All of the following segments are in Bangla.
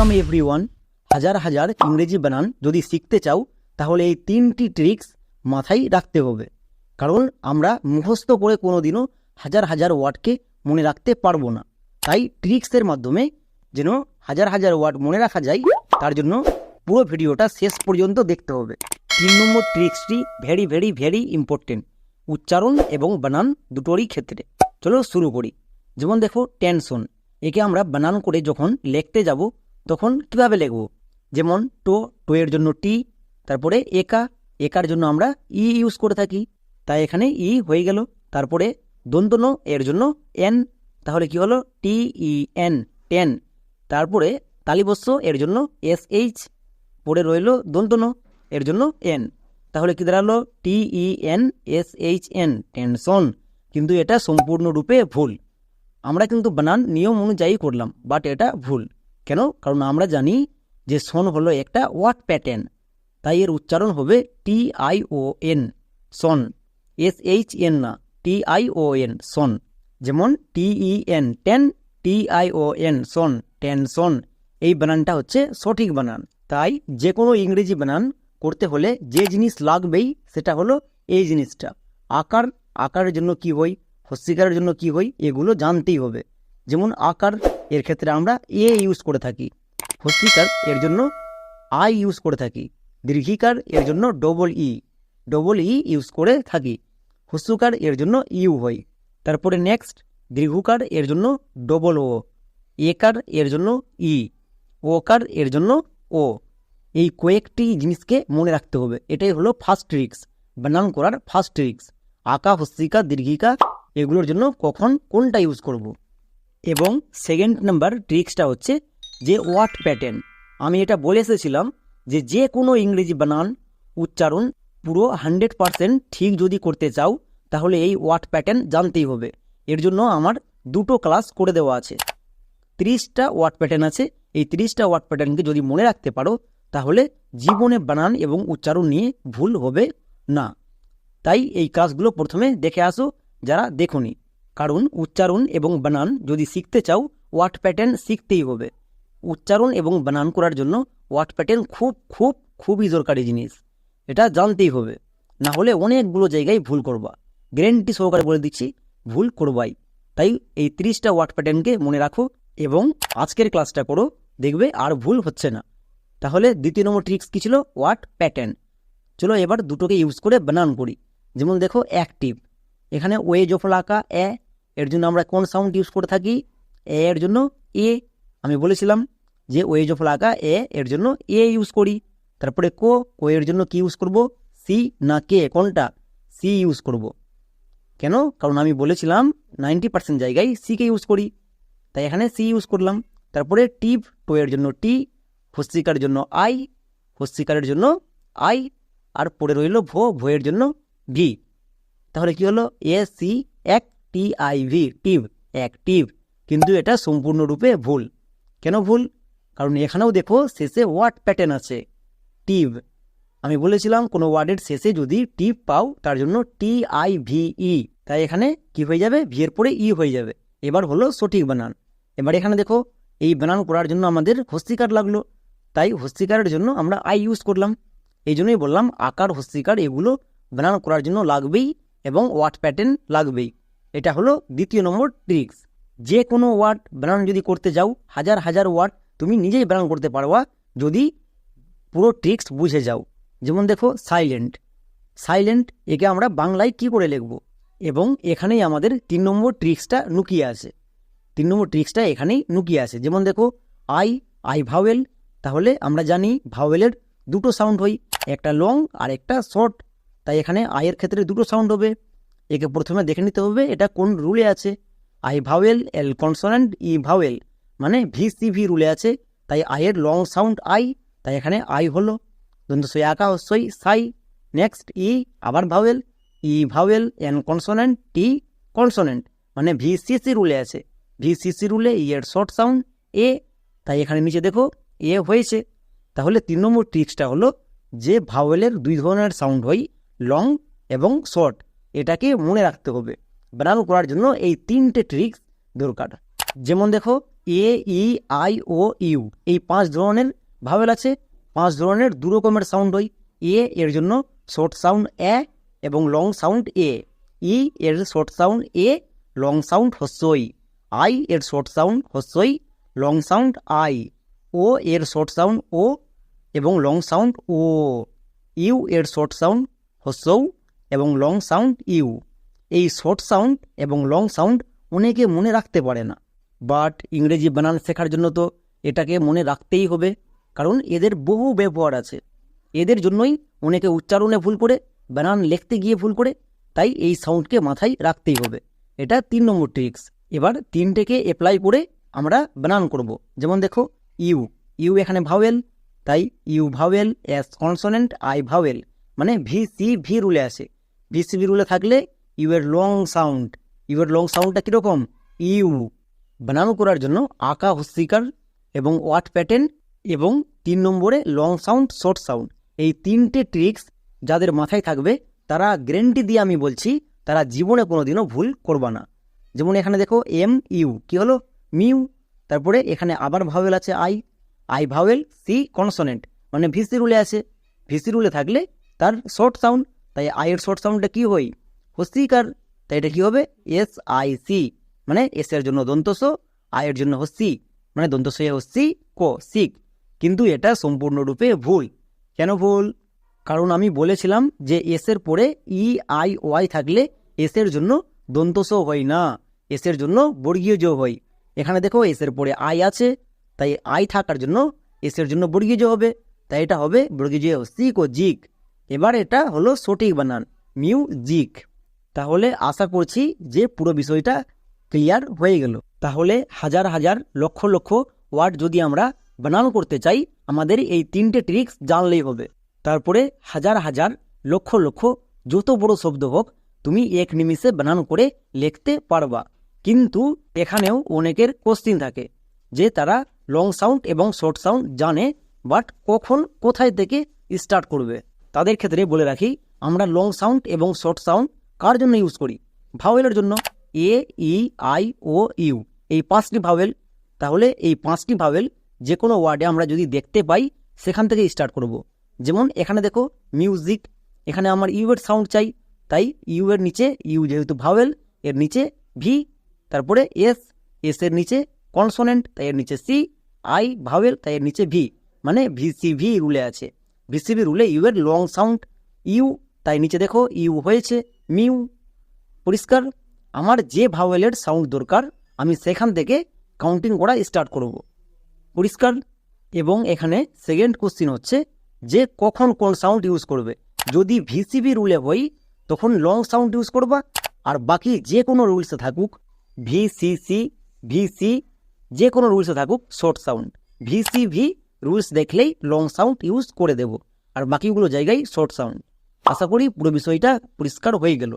ওয়েলকাম এভরিওয়ান হাজার হাজার ইংরেজি বানান যদি শিখতে চাও, তাহলে এই তিনটি ট্রিক্স মাথায় রাখতে হবে। কারণ আমরা মুখস্থ করে কোনো দিনও হাজার হাজার ওয়ার্ডকে মনে রাখতে পারব না। তাই ট্রিক্সের মাধ্যমে যেন হাজার হাজার ওয়ার্ড মনে রাখা যায়, তার জন্য পুরো ভিডিওটা শেষ পর্যন্ত দেখতে হবে। তিন নম্বর ট্রিক্সটি ভেরি ভেরি ভেরি ইম্পর্টেন্ট উচ্চারণ এবং বানান দুটোরই ক্ষেত্রে। চলো শুরু করি। যেমন দেখো টেনশন একে আমরা বানান করে যখন লিখতে যাব তখন কীভাবে লিখব? যেমন টো টো এর জন্য টি, তারপরে একা, একার জন্য আমরা ই ইউজ করে থাকি। তাই এখানে ই হয়ে গেল। তারপরে দন্তন এর জন্য এন, তাহলে কি হলো? T E N ten. তারপরে তালিবস্য এর জন্য এস এইচ পরে রইল দন্তন এর জন্য এন। তাহলে কি দাঁড়াল? T E N S H N tension. কিন্তু এটা সম্পূর্ণরূপে ভুল। আমরা কিন্তু বানান নিয়ম অনুযায়ী করলাম, বাট এটা ভুল। কেন? কারণ আমরা জানি যে সন হলো একটা ওয়াট প্যাটার্ন। তাই এর উচ্চারণ হবে টি আই ও এন, সন। এস এইচ এন না, টি আই ও এন, সন। যেমন T E N, ten, T I O N, Son tension এই বানানটা হচ্ছে সঠিক বানান। তাই যে কোনো ইংরেজি বানান করতে হলে যে জিনিস লাগবেই সেটা হলো এই জিনিসটা। আকার, আকারের জন্য কি হই হস্যিকারের জন্য কি হই, এগুলো জানতেই হবে। যেমন আকার এর ক্ষেত্রে আমরা এ ইউজ করে থাকি। হস্যিকার এর জন্য আই ইউজ করে থাকি। দীর্ঘিকার এর জন্য double E double E use করে থাকি। হস্যকার এর জন্য ইউ হয়। তারপরে নেক্সট দীর্ঘকার এর জন্য ডবল ও একার এর জন্য ই ওকার এর জন্য ও এই কয়েকটি জিনিসকে মনে রাখতে হবে। এটাই হলো ফার্স্ট ট্রিক্স বানান করার ফার্স্ট ট্রিক্স আঁকা, হস্তিকা, দীর্ঘিকা, এগুলোর জন্য কখন কোনটা ইউজ করব। এবং সেকেন্ড নাম্বার ট্রিক্সটা হচ্ছে যে ওয়াট প্যাটার্ন আমি এটা বলে এসেছিলাম যে যে কোনো ইংরেজি বানান, উচ্চারণ পুরো হান্ড্রেড পারসেন্ট ঠিক যদি করতে চাও, তাহলে এই ওয়াট প্যাটার্ন জানতেই হবে। এর জন্য আমার দুটো ক্লাস করে দেওয়া আছে। ত্রিশটা ওয়ার্ড প্যাটার্ন আছে। এই ত্রিশটা ওয়ার্ড প্যাটার্নকে যদি মনে রাখতে পারো, তাহলে জীবনে বানান এবং উচ্চারণ নিয়ে ভুল হবে না। তাই এই ক্লাসগুলো প্রথমে দেখে আসো, যারা দেখোনি। কারণ উচ্চারণ এবং বানান যদি শিখতে চাও, ওয়ার্ড প্যাটার্ন শিখতেই হবে। উচ্চারণ এবং বানান করার জন্য ওয়ার্ড প্যাটার্ন খুব খুব, খুবই দরকারি জিনিস। এটা জানতেই হবে। না হলে অনেকগুলো জায়গায় ভুল করবা। গ্যারেন্টি সহকারে বলে দিচ্ছি, ভুল করবাই। তাই এই তিরিশটা ওয়ার্ড প্যাটার্নকে মনে রাখো এবং আজকের ক্লাসটা করো, দেখবে আর ভুল হচ্ছে না। তাহলে দ্বিতীয় নম্বর ট্রিক্স কী ছিল? What pattern. চলো এবার দুটোকে ইউজ করে বানান করি। যেমন দেখো অ্যাক্টিভ এখানে ওয়ে জফলাকা এ এর জন্য আমরা কোন সাউন্ড ইউজ করে থাকি? এ এর জন্য এ। আমি বলেছিলাম যে ওয়ে জফলাকা এ এর জন্য এ ইউজ করি। তারপরে কো কো এর জন্য কি ইউজ করব? সি না কে, কোনটা? সি ইউজ করব। কেন? কারণ আমি বলেছিলাম নাইনটি পার্সেন্ট জায়গায় সিকে ইউজ করি। তাই এখানে সি ইউজ করলাম। তারপরে টিপ টো এর জন্য টি হস্তিকার জন্য আই হস্তিকারের জন্য আই আর পড়ে রইল ভো ভোয়ের জন্য ভি তাহলে কি হলো? এ সি এক টি আই ভি টিভ অ্যাক্টিভ কিন্তু এটা সম্পূর্ণরূপে ভুল। কেন ভুল? কারণ এখানেও দেখো শেষে ওয়ার্ড প্যাটার্ন আছে। টিভ। আমি বলেছিলাম কোনো ওয়ার্ডের শেষে যদি টিপ পাও, তার জন্য টি আই ভি ই তাই এখানে কি হয়ে যাবে? ভি এর পরে ই হয়ে যাবে। এবার হলো সঠিক বানান। এবার এখানে দেখো, এই বানান করার জন্য আমাদের হস্তিকার লাগল। তাই হস্তিকারের জন্য আমরা আই ইউজ করলাম। এই জন্যই বললাম আকার, হস্তিকার, এগুলো বানান করার জন্য লাগবেই। এবং ওয়ার্ড প্যাটার্ন লাগবেই। এটা হলো দ্বিতীয় নম্বর ট্রিক্স যে কোনো ওয়ার্ড বানান যদি করতে যাও, হাজার হাজার ওয়ার্ড তুমি নিজেই বানান করতে পারবা যদি পুরো ট্রিক্স বুঝে যাও। যেমন দেখো সাইলেন্ট সাইলেন্ট একে আমরা বাংলায় কি করে লিখব? এবং এখানেই আমাদের তিন নম্বর ট্রিক্সটা লুকিয়ে আছে। তিন নম্বর ট্রিক্সটা এখানেই লুকিয়ে আছে। যেমন দেখো আই আই ভাওয়েল তাহলে আমরা জানি ভাওয়েলের দুটো সাউন্ড হয়, একটা লং আর একটা শর্ট তাই এখানে আয়ের ক্ষেত্রে দুটো সাউন্ড হবে। একে প্রথমে দেখে নিতে হবে এটা কোন রুলে আছে। I vowel L consonant E vowel মানে ভি সি ভি রুলে আছে। তাই আয়ের লং সাউন্ড আই তাই এখানে আই হলো। দন্ত সই আঁকা হস্যই সাই নেক্সট ই আবার vowel E vowel N consonant T consonant মানে ভি সি সি রুলে আছে। ভি সি সি রুলে ই এর শর্ট সাউন্ড এ তাই এখানে নিচে দেখো এ হয়েছে। তাহলে তিন নম্বর ট্রিক্সটা হলো যে ভাওয়েলের দুই ধরনের সাউন্ড হয়। লং এবং শর্ট এটাকে মনে রাখতে হবে। বানান করার জন্য এই তিনটে ট্রিক্স দরকার। যেমন দেখো এ ই আই ও ইউ এই পাঁচ ধরনের ভাওয়েল আছে। পাঁচ ধরনের দু রকমের সাউন্ড হয়। এ এর জন্য শর্ট সাউন্ড এ এবং লং সাউন্ড এ ই এর short sound A long sound হস্যই। I এর শর্ট সাউন্ড হস্যই লং সাউন্ড আই ও এর শর্ট সাউন্ড ও এবং লং সাউন্ড ও ইউ এর শর্ট সাউন্ড হস্যৌ এবং লং সাউন্ড ইউ। এই শর্ট সাউন্ড এবং লং সাউন্ড অনেকে মনে রাখতে পারে না। বাট ইংরেজি বানান শেখার জন্য তো এটাকে মনে রাখতেই হবে, কারণ এদের বহু ব্যবহার আছে। এদের জন্যই অনেকে উচ্চারণে ভুল করে, বানান লিখতে গিয়ে ভুল করে, তাই এই সাউন্ডকে মাথায় রাখতেই হবে। এটা তিন নম্বর ট্রিক্স এবার তিনটেকে অ্যাপ্লাই করে আমরা বানান করব। যেমন দেখো, ইউ। ইউ এখানে ভাওয়েল তাই U vowel S consonant I vowel মানে ভি সি ভি রুলে আসে ভি সি ভি রুলে থাকলে ইউ এর লং সাউন্ড ইউ এর লং সাউন্ডটা কীরকম? ইউ বানানো করার জন্য আঁকা, হস্তিকার এবং ওয়াট প্যাটার্ন এবং তিন নম্বরে লং সাউন্ড শর্ট সাউন্ড এই তিনটে ট্রিক্স যাদের মাথায় থাকবে, তারা গ্যারেন্টি দিয়ে আমি বলছি, তারা জীবনে কোনোদিনও ভুল করবা না। যেমন এখানে দেখো এম ইউ কি হলো? মিউ, তারপরে এখানে আবার ভাওয়েল আছে I I vowel C consonant মানে ভিসি রুলে আছে। ভিসি রুলে থাকলে তার শর্ট সাউন্ড তাই আইয়ের শর্ট সাউন্ডটা কী হয় হস্তিকার, তাই এটা কী হবে? এস আই সি মানে এস এর জন্য দন্তস আয়ের জন্য হস্তি মানে দন্তসয়ে হস্তি, কো সিক কিন্তু এটা সম্পূর্ণরূপে ভুল। কেন ভুল? কারণ আমি বলেছিলাম যে এস এর পরে ই আই ওয়াই থাকলে এস এর জন্য দন্তস হয় না। এস এর জন্য বর্গীয় হয়। এখানে দেখো এস এর পরে আই আছে, তাই আই থাকার জন্য এস এর জন্য বর্গীয় হবে। তাই এটা হবে বর্গীয় সিক ও জিক। এবার এটা হলো সঠিক বানান মিউজিক তাহলে আশা করছি যে পুরো বিষয়টা ক্লিয়ার হয়ে গেল। তাহলে হাজার হাজার লক্ষ লক্ষ ওয়ার্ড যদি আমরা বানান করতে চাই, আমাদের এই তিনটে ট্রিক্স জানলেই হবে। তারপরে হাজার হাজার লক্ষ লক্ষ যত বড় শব্দ হোক, তুমি এক নিমিষে বানান করে লিখতে পারবা। কিন্তু এখানেও অনেকের কোশ্চিন থাকে, যে তারা লং সাউন্ড এবং শর্ট সাউন্ড জানে বাট কখন কোথায় থেকে স্টার্ট করবে। তাদের ক্ষেত্রে বলে রাখি, আমরা লং সাউন্ড এবং শর্ট সাউন্ড কার জন্য ইউজ করি? ভাওয়েলের জন্য এ ই আই ও ইউ এই পাঁচটি ভাওয়েল তাহলে এই পাঁচটি ভাওয়েল যে কোনো ওয়ার্ডে আমরা যদি দেখতে পাই, সেখান থেকে স্টার্ট করব। যেমন এখানে দেখো মিউজিক এখানে আমার ইউ এর সাউন্ড চাই, তাই ইউ এর নিচে ইউ যেহেতু ভাওয়েল এর নিচে ভি তারপরে এস এস এর নিচে কনসোনেন্ট তাই এর নিচে সি আই ভাওয়েল তাই এর নিচে ভি মানে ভি সি ভি রুলে আছে। ভিসিভি রুলে ইউ এর লং সাউন্ড ইউ তাই নিচে দেখো ইউ হয়েছে মিউ পরিষ্কার। আমার যে ভাওয়েলের সাউন্ড দরকার, আমি সেখান থেকে কাউন্টিং করা স্টার্ট করব। পরিষ্কার? এবং এখানে সেকেন্ড কোশ্চিন হচ্ছে, যে কখন কোন সাউন্ড ইউজ করবে? যদি ভিসিবি রুলে হই, তখন লং সাউন্ড ইউজ করবা, আর বাকি যে কোনো রুলসে থাকুক ভিসিসি ভিসি যে কোনো রুলসে থাকুক short sound V C V rules দেখলেই লং সাউন্ড ইউজ করে দেব। আর বাকিগুলো জায়গায় শর্ট সাউন্ড আশা করি পুরো বিষয়টা পরিষ্কার হয়ে গেল।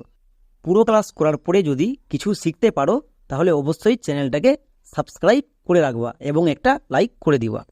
পুরো ক্লাস করার পরে যদি কিছু শিখতে পারো, তাহলে অবশ্যই চ্যানেলটাকে সাবস্ক্রাইব করে রাখবা এবং একটা লাইক করে দিবা।